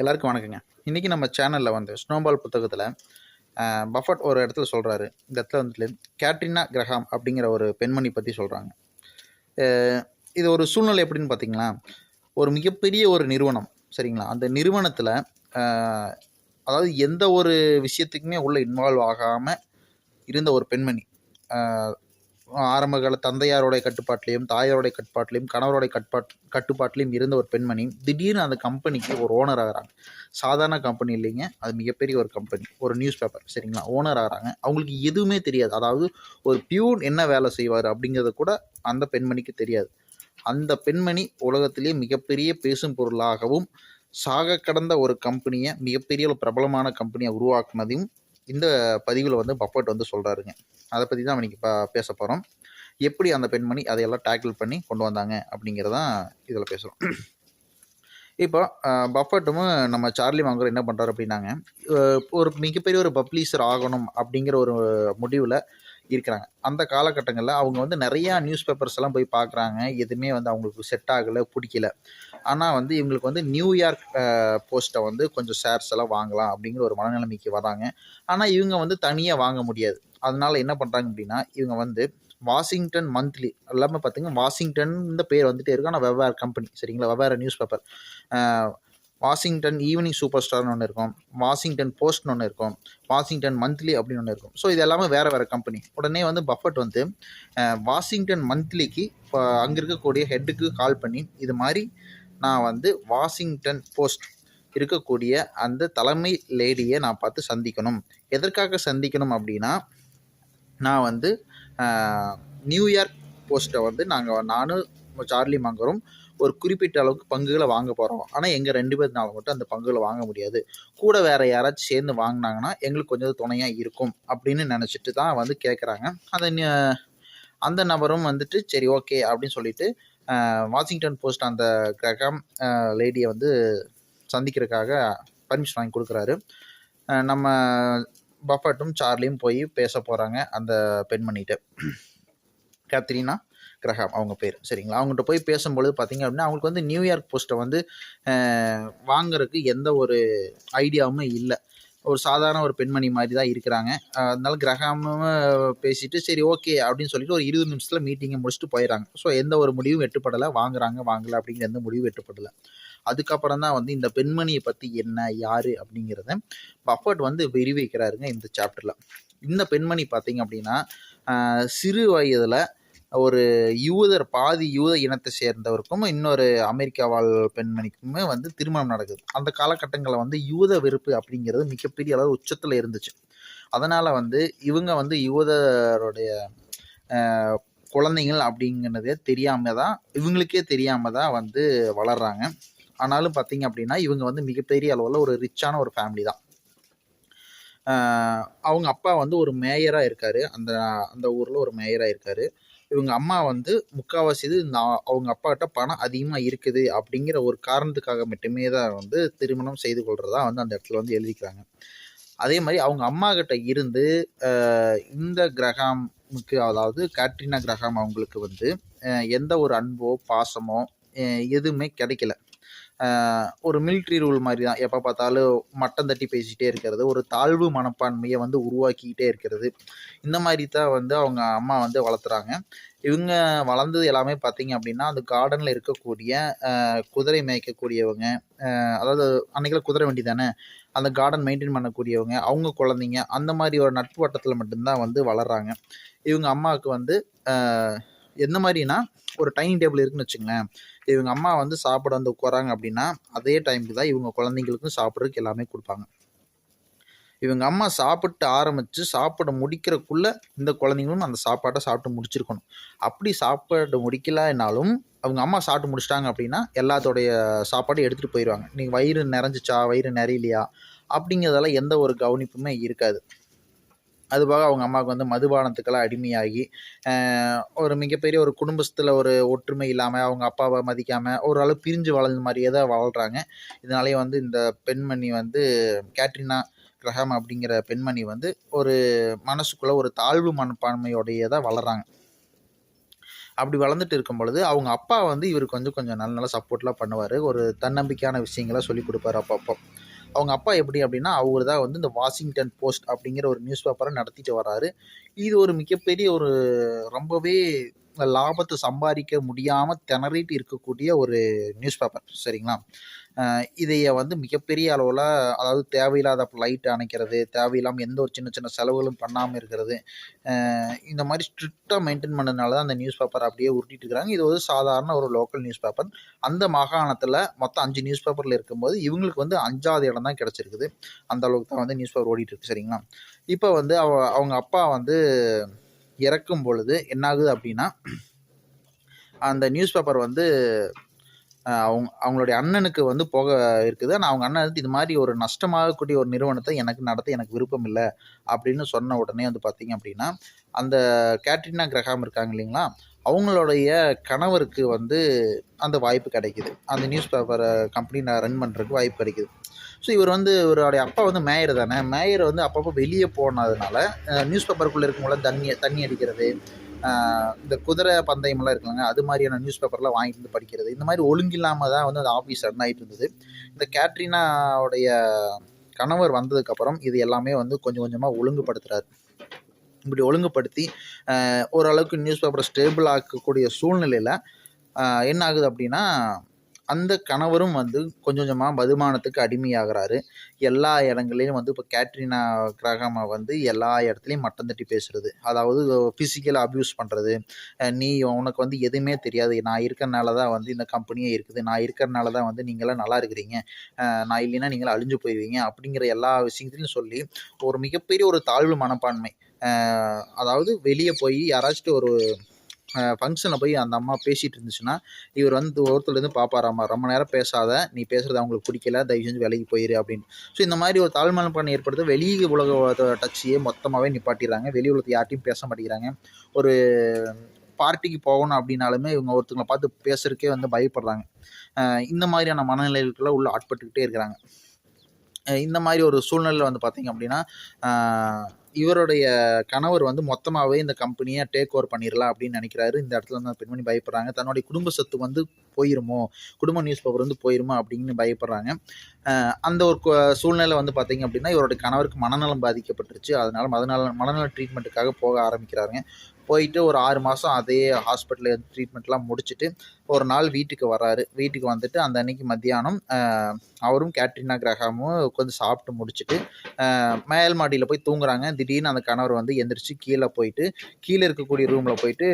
எல்லாருக்கும் வணக்கங்க. இன்றைக்கி நம்ம சேனலில் வந்து ஸ்னோபால் புத்தகத்தில் பஃபட் ஒரு இடத்துல சொல்கிறாரு இந்த இடத்துல வந்துட்டு கேட்ரினா கிரஹாம் அப்படிங்கிற ஒரு பெண்மணி பற்றி சொல்கிறாங்க இது ஒரு சூழ்நிலை எப்படின்னு பார்த்தீங்களா ஒரு மிகப்பெரிய ஒரு நிறுவனம் சரிங்களா? அந்த நிறுவனத்தில் அதாவது எந்த ஒரு விஷயத்துக்குமே உள்ள இன்வால்வ் ஆகாமல் இருந்த ஒரு பெண்மணி. ஆரம்ப கால தந்தையாரோடைய கட்டுப்பாட்டிலையும் தாயாரோடைய கட்டுப்பாட்டிலையும் கணவருடைய கட்பாட் கட்டுப்பாட்டிலையும் இருந்த ஒரு பெண்மணி திடீர்னு அந்த கம்பெனிக்கு ஒரு ஓனர் ஆகிறாங்க. சாதாரண கம்பெனி இல்லைங்க. அது மிகப்பெரிய ஒரு கம்பெனி ஒரு நியூஸ் பேப்பர் சரிங்களா? ஓனர் ஆகிறாங்க. அவங்களுக்கு எதுவுமே தெரியாது. அதாவது ஒரு பியூன் என்ன வேலை செய்வார் அப்படிங்கிறது கூட அந்த பெண்மணிக்கு தெரியாது. அந்த பெண்மணி உலகத்திலேயே மிகப்பெரிய பேசும் பொருளாகவும் சாக கடந்த ஒரு கம்பெனியை மிகப்பெரிய ஒரு பிரபலமான கம்பெனியை உருவாக்குனதையும் இந்த பதிவில் வந்து பஃபட் வந்து சொல்கிறாருங்க அதை பற்றி தான் இன்னைக்கு இப்போ பேச போகிறோம் எப்படி அந்த பெண்மணி அதையெல்லாம் டேக்கிள் பண்ணி கொண்டு வந்தாங்க அப்படிங்கிறதான் இதில் பேசுகிறோம் இப்போ பஃபட்டும் நம்ம சார்லி மங்கர் என்ன பண்ணுறாரு அப்படின்னாங்க ஒரு மிகப்பெரிய ஒரு பப்ளிஷர் ஆகணும் அப்படிங்கிற ஒரு முடிவில் இருக்கிறாங்க. அந்த காலகட்டங்களில் அவங்க வந்து நிறையா நியூஸ் பேப்பர்ஸ் எல்லாம் போய் பார்க்குறாங்க. எதுவுமே வந்து அவங்களுக்கு செட் ஆகலை பிடிக்கல. ஆனால் வந்து இவங்களுக்கு வந்து நியூயார்க் போஸ்ட்டை வந்து கொஞ்சம் ஷேர்ஸ் எல்லாம் வாங்கலாம் அப்படிங்கிற ஒரு மனநிலைமைக்கு வராங்க. ஆனால் இவங்க வந்து தனியாக வாங்க முடியாது. அதனால என்ன பண்ணுறாங்க அப்படின்னா இவங்க வந்து வாஷிங்டன் மந்த்லி எல்லாமே பார்த்தீங்கன்னா வாஷிங்டன் இந்த பேர் வந்துட்டே இருக்கு. ஆனால் வெவ்வேறு கம்பெனி சரிங்களா? வெவ்வேறு news paper Washington evening super ஸ்டார்னு ஒன்று இருக்கும். வாஷிங்டன் போஸ்ட்னு ஒன்று இருக்கும். வாஷிங்டன் மந்த்லி அப்படின்னு ஒன்று இருக்கும். ஸோ இது எல்லாமே வேறு வேறு கம்பெனி உடனே வந்து பஃபட் வந்து வாஷிங்டன் மந்த்லிக்கு அங்கே இருக்கக்கூடிய ஹெட்டுக்கு கால் பண்ணி இது மாதிரி நான் வந்து வாஷிங்டன் போஸ்ட் இருக்கக்கூடிய அந்த தலைமை லேடியை நான் பார்த்து சந்திக்கணும். எதற்காக சந்திக்கணும் அப்படின்னா நான் வந்து நியூயார்க் போஸ்ட்டை வந்து நாங்கள் நானும் சார்லி மங்கரும் ஒரு குறிப்பிட்ட அளவுக்கு பங்குகளை வாங்க போகிறோம் ஆனால் எங்கள் ரெண்டு பேர்னால மட்டும் அந்த பங்குகளை வாங்க முடியாது. கூட வேறு யாராச்சும் சேர்ந்து வாங்கினாங்கன்னா எங்களுக்கு கொஞ்சம் துணையாக இருக்கும் அப்படின்னு நினச்சிட்டு தான் வந்து கேட்குறாங்க அந்த அந்த நபரும் வந்துட்டு சரி ஓகே அப்படின்னு சொல்லிட்டு வாஷிங்டன் போஸ்ட் அந்த கிரகம் லேடியை வந்து சந்திக்கிறதுக்காக பர்மிஷன் வாங்கி கொடுக்குறாரு. நம்ம பஃபட்டும் சார்லியும் போய் பேச போகிறாங்க அந்த பெண்மணிகிட்ட. கேத்ரினா கிரஹாம் அவங்க பேர். சரிங்களா? அவங்ககிட்ட போய் பேசும்பொழுது பார்த்தீங்க அப்படின்னா அவங்களுக்கு வந்து நியூயார்க் போஸ்ட்டை வந்து வாங்குறதுக்கு எந்த ஒரு ஐடியாவுமே இல்லை. ஒரு சாதாரண ஒரு பெண்மணி மாதிரி தான் இருக்கிறாங்க அதனால கிரகமும் பேசிட்டு சரி ஓகே அப்படின்னு சொல்லிட்டு ஒரு இருபது நிமிஷத்தில் மீட்டிங்கை முடிச்சுட்டு போயிடறாங்க ஸோ எந்த ஒரு முடிவும் எட்டுப்படலை. வாங்குறாங்க வாங்கலை அப்படிங்கிற எந்த முடிவும் எட்டுப்படலை. அதுக்கப்புறம் தான் வந்து இந்த பெண்மணியை பற்றி என்ன யார் அப்படிங்கிறத பஃபர்ட் வந்து விரிவிக்கிறாருங்க இந்த சாப்டரில் இந்த பெண்மணி பார்த்தீங்க அப்படின்னா சிறு வயதில் ஒரு யூதர் பாதி யூத இனத்தை சேர்ந்தவருக்கும் இன்னொரு அமெரிக்கா வாழ் பெண்மணிக்குமே வந்து திருமணம் நடக்குது. அந்த காலகட்டங்களில் வந்து யூத வெறுப்பு அப்படிங்கிறது மிகப்பெரிய அளவு உச்சத்தில் இருந்துச்சு. அதனால் வந்து இவங்க வந்து யூதருடைய குழந்தைங்கள் குழந்தைகள் அப்படிங்கிறதே தெரியாமல் தான் இவங்களுக்கே தெரியாமல் தான் வந்து வளர்கிறாங்க ஆனாலும் பார்த்தீங்க அப்படின்னா இவங்க வந்து மிகப்பெரிய அளவில் ஒரு ரிச்சான ஒரு ஃபேமிலி தான். அவங்க அப்பா வந்து ஒரு மேயராக இருக்கார். அந்த அந்த ஊரில் ஒரு மேயராக இருக்கார். இவங்க அம்மா வந்து முக்கால்வாசி இது இந்த அவங்க அப்பாட்ட பணம் அதிகமாக இருக்குது அப்படிங்கிற ஒரு காரணத்துக்காக மட்டுமே தான் வந்து திருமணம் செய்து கொள்றதா வந்து அந்த இடத்துல வந்து எழுதிக்கிறாங்க. அதே மாதிரி அவங்க அம்மா கிட்ட இருந்து இந்த கிரகாமுக்கு அதாவது கேட்ரினா கிரகாம் அவங்களுக்கு வந்து எந்த ஒரு அன்போ பாசமோ எதுவுமே கிடைக்கல. ஒரு மிலிட்ரி ரூல் மாதிரி தான் எப்போ பார்த்தாலும் மட்டம் தட்டி பேசிகிட்டே இருக்கிறது. ஒரு தாழ்வு மனப்பான்மையை வந்து உருவாக்கிக்கிட்டே இருக்கிறது. இந்த மாதிரி தான் வந்து அவங்க அம்மா வந்து வளர்த்துறாங்க. இவங்க வளர்ந்தது எல்லாமே பார்த்தீங்க அப்படின்னா அந்த கார்டனில் இருக்கக்கூடிய குதிரை மேய்க்கக்கூடியவங்க அதாவது அன்றைக்கெல்லாம் குதிரை வண்டி தானே? அந்த கார்டன் மெயின்டைன் பண்ணக்கூடியவங்க அவங்க குழந்தைங்க அந்த மாதிரி ஒரு நட்பு வட்டத்தில் மட்டும்தான் வந்து வளர்றாங்க. இவங்க அம்மாவுக்கு வந்து எந்த மாதிரினா ஒரு டைனிங் டேபிள் இருக்குன்னு வச்சுங்களேன். இவங்க அம்மா வந்து சாப்பிட வந்து உட்காராங்க அப்படின்னா அதே டைமுக்கு தான் இவங்க குழந்தைங்களுக்கும் சாப்பிட்றதுக்கு எல்லாமே கொடுப்பாங்க. இவங்க அம்மா சாப்பிட்டு ஆரம்பித்து சாப்பிட முடிக்கிறக்குள்ளே இந்த குழந்தைங்களும் அந்த சாப்பாட்டை சாப்பிட்டு முடிச்சிருக்கணும். அப்படி சாப்பாடு முடிக்கலைனாலும் அவங்க அம்மா சாப்பிட்டு முடிச்சிட்டாங்க அப்படின்னா எல்லாத்தோடைய சாப்பாடும் எடுத்துகிட்டு போயிடுவாங்க நீங்கள் வயிறு நிறைஞ்சிச்சா வயிறு நிறையிலையா? அப்படிங்கிறதெல்லாம் எந்த ஒரு கவனிப்புமே இருக்காது. அதுபோக அவங்க அம்மாவுக்கு வந்து மதுபானத்துக்கெல்லாம் அடிமையாகி ஒரு மிகப்பெரிய ஒரு குடும்பத்தில் ஒரு ஒற்றுமை இல்லாமல் அவங்க அப்பாவை மதிக்காமல் ஓரளவு பிரிஞ்சு வளர்ந்த மாதிரியே தான் வாழ்கிறாங்க இதனாலேயே வந்து இந்த பெண்மணி வந்து கேட்ரினா கிரஹாம் அப்படிங்கிற பெண்மணி வந்து ஒரு மனசுக்குள்ளே ஒரு தாழ்வு மனப்பான்மையோடைய தான் வளர்கிறாங்க அப்படி வளர்ந்துட்டு இருக்கும் பொழுது அவங்க அப்பா வந்து இவருக்கு வந்து கொஞ்சம் நல்ல நல்ல சப்போர்ட்லாம் பண்ணுவார். ஒரு தன்னம்பிக்கையான விஷயங்களை சொல்லி கொடுப்பாரு அப்பப்போ. அவங்க அப்பா எப்படி அப்படின்னா அவர் தான் வந்து இந்த வாஷிங்டன் போஸ்ட் அப்படிங்கிற ஒரு நியூஸ் பேப்பரை நடத்திட்டு வராரு. இது ஒரு மிகப்பெரிய ஒரு ரொம்பவே லாபத்தை சம்பாதிக்க முடியாமல் திணறிட்டு இருக்கக்கூடிய ஒரு நியூஸ் பேப்பர் சரிங்களா? இதைய வந்து மிகப்பெரிய அளவில் அதாவது தேவையில்லாத லைட் அணைக்கிறது தேவையில்லாமல் எந்த ஒரு சின்ன சின்ன செலவுகளும் பண்ணாமல் இருக்கிறது இந்த மாதிரி ஸ்ட்ரிக்டாக மெயின்டைன் பண்ணதுனால தான் அந்த நியூஸ் பேப்பர் அப்படியே உருட்டிட்டு இருக்கிறாங்க. இது வந்து சாதாரண ஒரு லோக்கல் நியூஸ் பேப்பர் அந்த மாகாணத்தில் மொத்தம் அஞ்சு நியூஸ் பேப்பரில் இருக்கும்போது இவங்களுக்கு வந்து அஞ்சாவது இடம் தான் கிடச்சிருக்குது. அந்த அளவுக்கு தான் வந்து நியூஸ் பேப்பர் ஓடிட்டு இருக்கு சரிங்களா? இப்போ வந்து அவ அவங்க அப்பா வந்து இறக்கும் பொழுது என்னாகுது அப்படின்னா அந்த நியூஸ் பேப்பர் வந்து அவங்க அவங்களுடைய அண்ணனுக்கு வந்து போக இருக்குது. ஆனால் அவங்க அண்ணன் வந்து இது மாதிரி ஒரு நஷ்டமாகக்கூடிய ஒரு நிறுவனத்தை எனக்கு நடத்த எனக்கு விருப்பம் இல்லை அப்படின்னு சொன்ன உடனே வந்து பார்த்தீங்க அப்படின்னா அந்த கேட்ரினா கிரகாம் இருக்காங்க இல்லைங்களா அவங்களுடைய கணவருக்கு வந்து அந்த வாய்ப்பு கிடைக்குது. அந்த நியூஸ் பேப்பரை கம்பெனி நான் ரன் பண்ணுறதுக்கு வாய்ப்பு கிடைக்குது. ஸோ இவர் வந்து இவருடைய அப்பா வந்து மேயர் தானே மேயர் வந்து அப்பப்போ வெளியே போனதுனால நியூஸ் பேப்பருக்குள்ளே இருக்கும்போது தண்ணி தண்ணி அடிக்கிறது இந்த குதிரை பந்தயம்லாம் இருக்குங்க அது மாதிரியான நியூஸ் பேப்பர்லாம் வாங்கிட்டு வந்து படிக்கிறது. இந்த மாதிரி ஒழுங்கில்லாமல் தான் வந்து அந்த ஆஃபீஸ் ரன் ஆகிட்டு இருந்தது. இந்த கேட்ரினாவுடைய கணவர் வந்ததுக்கப்புறம் இது எல்லாமே வந்து கொஞ்சம் கொஞ்சமாக ஒழுங்குபடுத்துகிறாரு இப்படி ஒழுங்குபடுத்தி ஓரளவுக்கு நியூஸ் பேப்பரை ஸ்டேபிள் ஆக்கக்கூடிய சூழ்நிலையில் என்ன ஆகுது அப்படின்னா அந்த கணவரும் வந்து கொஞ்சம் கொஞ்சமாக வருமானத்துக்கு அடிமையாகிறாரு. எல்லா இடங்கள்லையும் வந்து இப்போ கேட்ரினா கிரகமாக வந்து எல்லா இடத்துலையும் மட்டம் தட்டி பேசுகிறது அதாவது ஃபிசிக்கலாக அப்யூஸ் பண்ணுறது நீ உனக்கு வந்து எதுவுமே தெரியாது. நான் இருக்கிறனால தான் வந்து இந்த கம்பெனியே இருக்குது. நான் இருக்கிறனால தான் வந்து நீங்களாம் நல்லா இருக்கிறீங்க. நான் இல்லைன்னா நீங்களாம் அழிஞ்சு போயிடுவீங்க அப்படிங்கிற எல்லா விஷயத்திலையும் சொல்லி ஒரு மிகப்பெரிய ஒரு தாழ்வு மனப்பான்மை. அதாவது வெளியே போய் யாராச்சும் ஒரு ஃபங்க்ஷனில் போய் அந்த அம்மா பேசிகிட்டு இருந்துச்சுன்னா இவர் வந்து ஒருத்தர்லேருந்து பார்ப்பாராம்மா ரொம்ப நேரம் பேசாத நீ பேசுகிறது அவங்களுக்கு பிடிக்கல தயவு செஞ்சு வேலைக்கு போயிரு அப்படின்னு. ஸோ இந்த மாதிரி ஒரு தாழ்மனப்பான்மை ஏற்படுத்த வெளி உலக டச்சையே மொத்தமாகவே நிப்பாட்டிடுறாங்க. வெளி உலகத்தை யார்ட்டையும் பேச மாட்டேங்கிறாங்க. ஒரு பார்ட்டிக்கு போகணும் அப்படின்னாலுமே இவங்க ஒருத்தங்களை பார்த்து பேசுறதுக்கே வந்து பயப்படுறாங்க. இந்த மாதிரியான மனநிலைகளுக்குள்ள உள்ள ஆட்பட்டுக்கிட்டே இருக்கிறாங்க. இந்த மாதிரி ஒரு சூழ்நிலையில் வந்து பார்த்திங்க அப்படின்னா இவருடைய கணவர் வந்து மொத்தமாகவே இந்த கம்பெனியை டேக் ஓவர் பண்ணிடலாம் அப்படின்னு நினைக்கிறாரு. இந்த இடத்துல வந்து பெண்மணி பயப்படுறாங்க. தன்னுடைய குடும்ப சொத்து வந்து போயிருமோ? குடும்ப நியூஸ் பேப்பர் வந்து போயிருமோ? அப்படின்னு பயப்படுறாங்க. அந்த ஒரு சூழ்நிலை வந்து பார்த்தீங்க அப்படின்னா இவருடைய கணவருக்கு மனநலம் பாதிக்கப்பட்டுருச்சு. அதனால மதநல மனநல ட்ரீட்மெண்ட்டுக்காக போக ஆரம்பிக்கிறாங்க போயிட்டு ஒரு ஆறு மாதம் அதே ஹாஸ்பிட்டலில் ட்ரீட்மெண்ட்லாம் முடிச்சுட்டு ஒரு நாள் வீட்டுக்கு வராரு. வீட்டுக்கு வந்துட்டு அந்த அன்னைக்கு மத்தியானம் அவரும் கேட்ரினா கிரகாமும் கொஞ்சம் சாப்பிட்டு முடிச்சுட்டு மேல் மாடியில் போய் தூங்குறாங்க. திடீர்னு அந்த கணவர் வந்து எந்திரிச்சு கீழே போயிட்டு கீழே இருக்கக்கூடிய ரூமில் போயிட்டு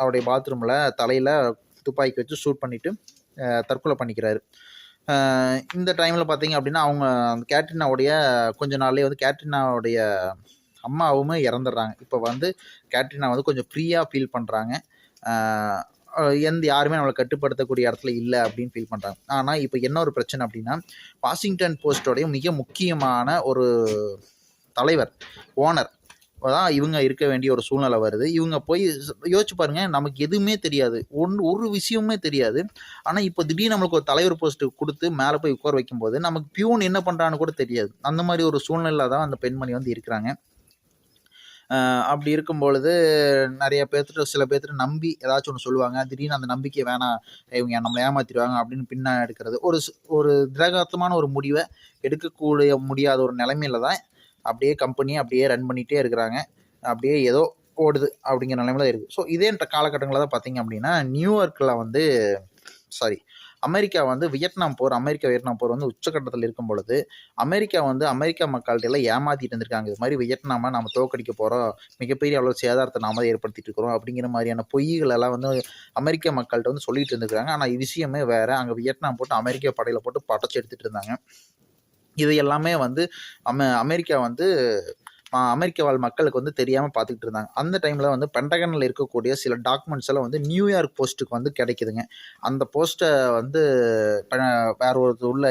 அவருடைய பாத்ரூமில் தலையில் துப்பாக்கி வச்சு ஷூட் பண்ணிவிட்டு தற்கொலை பண்ணிக்கிறாரு. இந்த டைமில் பார்த்தீங்க அப்படின்னா அவங்க அந்த கேட்ரினாவுடைய கொஞ்ச நாள்லேயே வந்து கேட்ரினாவுடைய அம்மாவும் இறந்துடுறாங்க. இப்போ வந்து கேட்ரினா வந்து கொஞ்சம் ஃப்ரீயாக ஃபீல் பண்ணுறாங்க எந்த யாருமே நம்மளை கட்டுப்படுத்தக்கூடிய இடத்துல இல்லை அப்படின்னு ஃபீல் பண்ணுறாங்க ஆனால் இப்போ என்ன ஒரு பிரச்சனை அப்படின்னா வாஷிங்டன் போஸ்டோடைய மிக முக்கியமான ஒரு தலைவர் ஓனர் தான் இவங்க இருக்க வேண்டிய ஒரு சூழ்நிலை வருது. இவங்க போய் யோசிச்சு பாருங்க நமக்கு எதுவுமே தெரியாது. ஒன்று ஒரு விஷயமுமே தெரியாது. ஆனால் இப்போ திடீர்னு நம்மளுக்கு ஒரு தலைவர் போஸ்ட்டு கொடுத்து மேலே போய் உட்கார வைக்கும்போது நமக்கு பியூன் என்ன பண்ணுறான்னு கூட தெரியாது. அந்த மாதிரி ஒரு சூழ்நிலை தான் அந்த பெண்மணி வந்து இருக்கிறாங்க. அப்படி இருக்கும் பொழுது நிறைய பேர்த்துட்டு சில பேர்த்துட்டு நம்பி ஏதாச்சும் ஒன்று சொல்லுவாங்க. திடீர்னு அந்த நம்பிக்கை வேணாம் இவங்க நம்மளை ஏமாற்றிடுவாங்க அப்படின்னு பின்னா எடுக்கிறது. ஒரு ஒரு திரகாத்தமான ஒரு முடிவை எடுக்கக்கூடிய முடியாத ஒரு நிலைமையில தான் அப்படியே கம்பெனியை அப்படியே ரன் பண்ணிகிட்டே இருக்கிறாங்க. அப்படியே ஏதோ ஓடுது அப்படிங்கிற நிலைமையில இருக்குது. ஸோ இதே காலகட்டங்களில் தான் பார்த்தீங்க அப்படின்னா நியூயார்க்கில் வந்து சாரி அமெரிக்கா வந்து வியட்நாம் போர் அமெரிக்கா வியட்நாம் போர் வந்து உச்சக்கட்டத்தில் இருக்கும் பொழுது அமெரிக்கா வந்து அமெரிக்கா மக்கள்கிட்ட எல்லாம் ஏமாத்திட்டு இருந்திருக்காங்க. இது மாதிரி வியட்நாமை நம்ம தோக்கடிக்க போகிறோம் மிகப்பெரிய அளவு சேதாரத்தை நாம ஏற்படுத்திட்டு இருக்கிறோம் அப்படிங்கிற மாதிரியான பொய்கள் எல்லாம் வந்து அமெரிக்க மக்கள்கிட்ட வந்து சொல்லிட்டு இருந்திருக்காங்க ஆனால் விஷயமே வேற. அங்கே வியட்நாம் போட்டு அமெரிக்க படையில் போட்டு படைச்சு எடுத்துட்டு இருந்தாங்க. இது எல்லாமே வந்து அம அமெரிக்கா வந்து அமெரிக்க வாழ் மக்களுக்கு வந்து தெரியாமல் பார்த்துக்கிட்டு இருந்தாங்க. அந்த டைமில் வந்து பென்டகனில் இருக்கக்கூடிய சில டாக்குமெண்ட்ஸ் எல்லாம் வந்து நியூயார்க் போஸ்ட்டுக்கு வந்து கிடைக்குதுங்க. அந்த போஸ்ட்டை வந்து வேற ஒரு உள்ள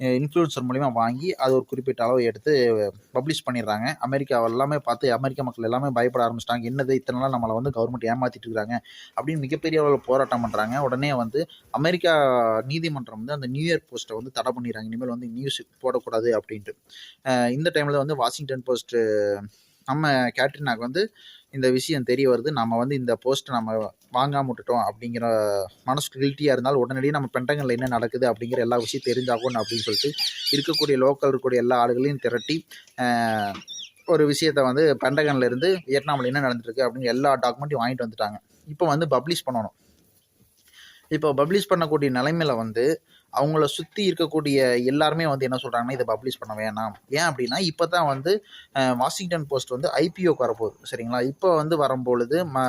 இன்ஃப்ளூயன்சர் மூலிமா வாங்கி அது ஒரு குறிப்பிட்ட அளவு எடுத்து பப்ளிஷ் பண்ணிடுறாங்க. அமெரிக்கா எல்லாமே பார்த்து அமெரிக்க மக்கள் எல்லாமே பயப்பட ஆரம்பிச்சிட்டாங்க. என்னது இத்தனை நாள் நம்மளை வந்து கவர்மெண்ட் ஏமாற்றிட்டு இருக்கிறாங்க? அப்படின்னு மிகப்பெரிய அளவில் போராட்டம் பண்ணுறாங்க உடனே வந்து அமெரிக்கா நீதிமன்றம் வந்து அந்த நியூயார்க் போஸ்ட்டை வந்து தடை பண்ணிடுறாங்க. இனிமேல் வந்து நியூஸ் போடக்கூடாது அப்படின்ட்டு. இந்த டைமில் வந்து வாஷிங்டன் போஸ்ட்டு நம்ம கேட்ரினாக்கு வந்து இந்த விஷயம் தெரிய வருது. நம்ம வந்து இந்த போஸ்ட்டை நம்ம வாங்காம விட்டுட்டோம் அப்படிங்கிற மனசு கில்ட்டியாக இருந்தாலும் உடனடியாக நம்ம பென்டகனில் என்ன நடக்குது அப்படிங்கிற எல்லா விஷயம் தெரிஞ்சாகணும் அப்படின்னு சொல்லிட்டு இருக்கக்கூடிய லோக்கல் இருக்கக்கூடிய எல்லா ஆளுகளையும் திரட்டி ஒரு விஷயத்தை வந்து பென்டகன்ல இருந்து வியட்நாமில் என்ன நடந்துருக்கு அப்படிங்கிற எல்லா டாக்குமெண்ட்டையும் வாங்கிட்டு வந்துட்டாங்க. இப்போ வந்து பப்ளிஷ் பண்ணணும். இப்போ பப்ளிஷ் பண்ணக்கூடிய நிலைமையில வந்து அவங்கள சுற்றி இருக்கக்கூடிய எல்லாருமே வந்து என்ன சொல்கிறாங்கன்னா இதை பப்ளிஷ் பண்ண வேணாம். ஏன் அப்படின்னா இப்போ தான் வந்து வாஷிங்டன் போஸ்ட் வந்து ஐபிஓக்கு வரப்போகுது. சரிங்களா? இப்போ வந்து வரும்பொழுது ம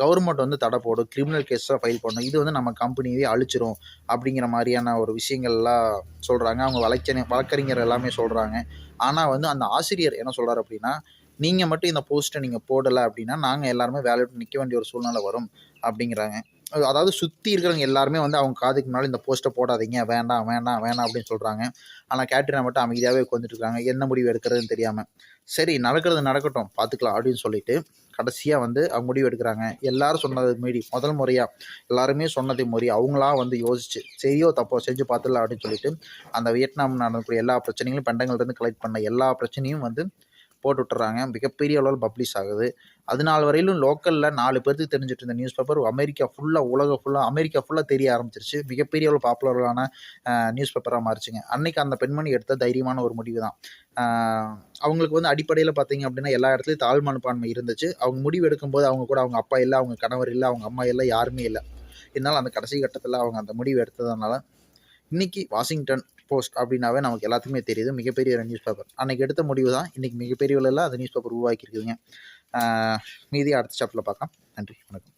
கவர்மெண்ட் வந்து தடை போடும். கிரிமினல் கேஸாக ஃபைல் பண்ணும். இது வந்து நம்ம கம்பெனியே அழிச்சிரும் அப்படிங்கிற மாதிரியான ஒரு விஷயங்கள்லாம் சொல்கிறாங்க அவங்க வழக்கறி வழக்கறிஞர் எல்லாமே சொல்கிறாங்க ஆனால் வந்து அந்த ஆசிரியர் என்ன சொல்கிறார் அப்படின்னா நீங்கள் மட்டும் இந்த போஸ்ட்டை நீங்கள் போடலை அப்படின்னா நாங்கள் எல்லாருமே வேலையை நிற்க வேண்டிய ஒரு சூழ்நிலை வரும். அப்படிங்கிறாங்க. அதாவது சுற்றி இருக்கிறவங்க எல்லாருமே வந்து அவங்க காதுக்கு முன்னாடி இந்த போஸ்ட்டை போடாதீங்க. வேண்டாம் வேண்டாம் வேணாம் அப்படின்னு சொல்கிறாங்க ஆனால் கேட்ரினா மட்டும் அமைதியாகவே உட்காந்துட்டு இருக்காங்க. என்ன முடிவு எடுக்கிறதுன்னு தெரியாமல் சரி நடக்கிறது நடக்கட்டும் பார்த்துக்கலாம் அப்படின்னு சொல்லிட்டு கடைசியாக வந்து அவங்க முடிவு எடுக்கிறாங்க. எல்லாரும் சொன்னது மீறி முதல் முறையாக எல்லாருமே சொன்னதை மீறி அவங்களா வந்து யோசிச்சு சரியோ தப்போ செஞ்சு பார்த்துடலாம் அப்படின்னு சொல்லிட்டு அந்த வியட்நாம் நடக்கக்கூடிய எல்லா பிரச்சனைகளும் பெண்டங்கள்லேருந்து கலெக்ட் பண்ண எல்லா பிரச்சனையும் வந்து போட்டு விட்டுறாங்க மிகப்பெரிய அளவில் பப்ளிஷ் ஆகுது. அது நாள் வரையிலும் லோக்கலில் நாலு பேர்த்துக்கு தெரிஞ்சிட்டு இருந்த நியூஸ் பேப்பர் அமெரிக்கா ஃபுல்லாக உலக ஃபுல்லாக அமெரிக்கா ஃபுல்லாக தெரிய ஆரம்பிச்சிருச்சு. மிகப்பெரிய அளவு பாப்புலரான நியூஸ் பேப்பராக மாறிச்சுங்க. அன்னைக்கு அந்த பெண்மணி எடுத்த தைரியமான ஒரு முடிவு தான். அவங்களுக்கு வந்து அடிப்படையில் பார்த்தீங்க அப்படின்னா எல்லா இடத்துலையும் தாழ் மனப்பான்மை இருந்துச்சு. அவங்க முடிவு எடுக்கும்போது அவங்க கூட அவங்க அப்பா இல்லை அவங்க கணவர் இல்லை அவங்க அம்மா இல்லை யாருமே இல்லை. இருந்தாலும் அந்த கடைசி கட்டத்தில் அவங்க அந்த முடிவு எடுத்ததுனால இன்னைக்கு வாஷிங்டன் போஸ்ட் அப்படின்னாவே நமக்கு எல்லாத்துக்குமே தெரியுது. மிகப்பெரிய ஒரு நியூஸ் பேப்பர் அன்னைக்கு எடுத்த முடிவு தான் இன்றைக்கி மிகப்பெரிய அளவில் அந்த நியூஸ் பேப்பர் உருவாக்கியிருக்குதுங்க. மீதி அடுத்த ஸ்டாப்பில் பார்க்கலாம். நன்றி. வணக்கம்.